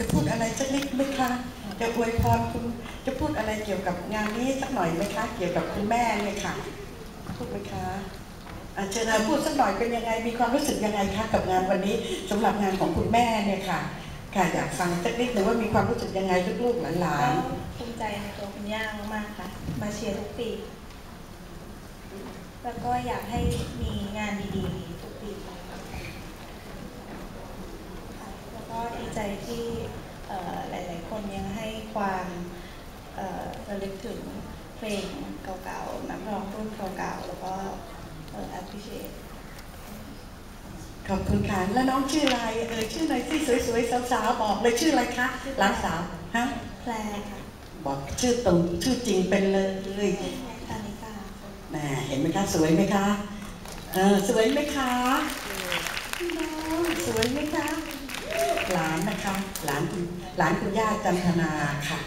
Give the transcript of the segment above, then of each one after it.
จะพูดอะไรสักนิดไหมคะ จะอวยพรคุณ จะพูดอะไรเกี่ยวกับงานนี้สักหน่อยไหมคะ เกี่ยวกับคุณแม่เนี่ยค่ะ พูดไหมคะอาเชิญเราพูดสักหน่อยเป็นยังไง มีความรู้สึกยังไงคะกับงานวันนี้สำหรับงานของคุณแม่เนี่ยค่ะ ค่ะอยากฟังสักนิดหนึ่งว่ามีความรู้สึกยังไงลูกๆหลาก็นภูมิใจในตัวคุณย่ามากๆค่ะ มาเชียร์ทุกปี แล้วก็อยากให้มีงานดีๆทุกปี แล้วก็ดีใจที่เอ่อหลาย ๆ คนยังให้ ความเอ่อระลึกถึงเพลงเก่าๆนักร้องรุ่นเก่าๆแล้วก็เอ่อ appreciate ๆขอบคุณค่ะแล้วน้องชื่ออะไรเออชื่อหน่อยสิสวยๆสาวๆบอกเลยชื่ออะไรคะหลานสาวฮะแพรค่ะบอกชื่อตรงชื่อจริงเป็นเลยธานิกาแหมเห็นไหมคะสวยไหมคะเออสวยไหมคะพี่น้องสวยไหมคะ หลานนะคะหลานคุณหลานคุณย่าจันทนาค่ะ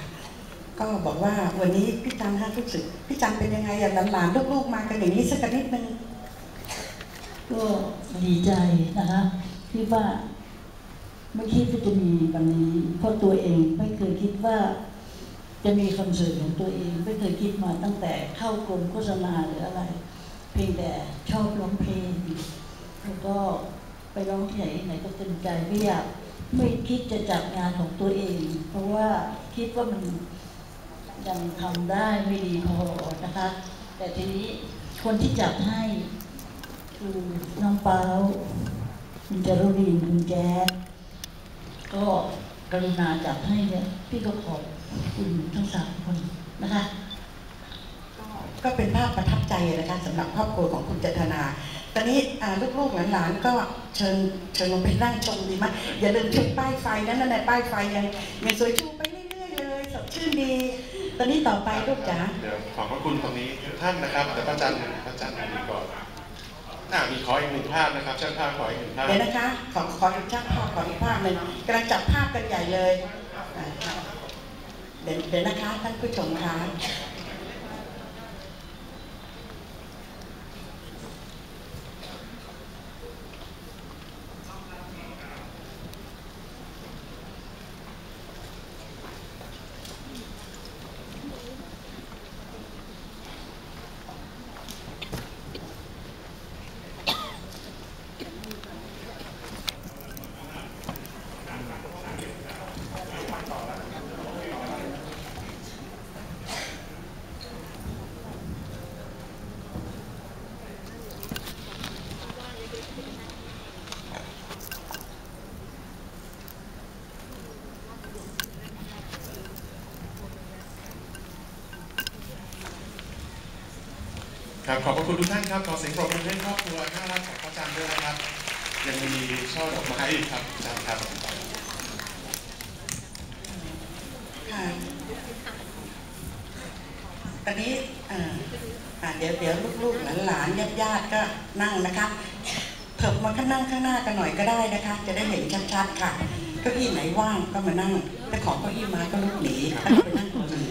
ก็บอกว่าวันนี้พี่จันฮะรู้สึกพี่จันเป็นยังไงอย่างหลานๆลูกๆมากันอย่างนี้สักนิดนึงก็ดีใจนะคะที่ว่าไม่คิดว่าจะมีวันนี้ เพราะตัวเองไม่เคยคิดว่า จะมีคอนเสิร์ตของตัวเอง ไม่เคยคิดมาตั้งแต่เข้ากรมโฆษณาหรืออะไร เพียงแต่ชอบร้องเพลงแล้วก็ไปร้องที่ไหนไหนก็เต็มใจไม่อยาก ไม่คิดจะจัดงานของตัวเอง เพราะว่าคิดว่ามันยังทำได้ไม่ดีพอนะคะ แต่ทีนี้คนที่จัดให้ คือน้องเปาคุณจารุณีคุณแจ๊ดก็กรุณาจัดให้เนี่ยพี่ก็ขอบคุณทั้งสามคนนะคะก็เป็นภาพประทับใจนะคะสำหรับครอบครัวของคุณจันทนา ตอนนี้อ่าลูกๆหลานๆก็เชิญเชิญลงไปนั่งชมดีไหมอย่าลืมชูป้ายไฟนั้นนะในป้ายไฟยังยังสวยชูไปเรื่อยๆเลยสดชื่นดี ตอนนี้ต่อไปลูกจ๋าเดี๋ยวขอบพระคุณตรงนี้ทุกท่านนะครับเดี๋ยวพระอาจารย์พระอาจารย์มีก่อนอ่ามีขออีกหนึ่งภาพนะครับช่างภาพขออีกหนึ่งภาพเดี๋ยวนะคะขอขออีกช่างภาพขออีกภาพหนึ่งกำลังจับภาพกันใหญ่เลยอ่าค่ะเดี๋ยวเดี๋ยวนะคะท่านผู้ชมคะ ครับขอบพระคุณทุกท่านครับขอเสียงปรบมือให้ครอบครัวน่ารักของพระอาจารย์ด้วยนะครับ ยังมีช่อดอกไม้อีกครับอาจารย์ครับค่ะตอนนี้เดี๋ยวเดี๋ยวลูกๆหลานๆญาติๆก็นั่งนะคะเถิบมาข้างนั่งข้างหน้ากันหน่อยก็ได้นะคะ จะได้เห็นชัดๆค่ะเก้าอี้ไหนว่างก็มานั่งแต่ขอเก้าอี้มาก็ลุกหนีไปนั่งตรงอื่น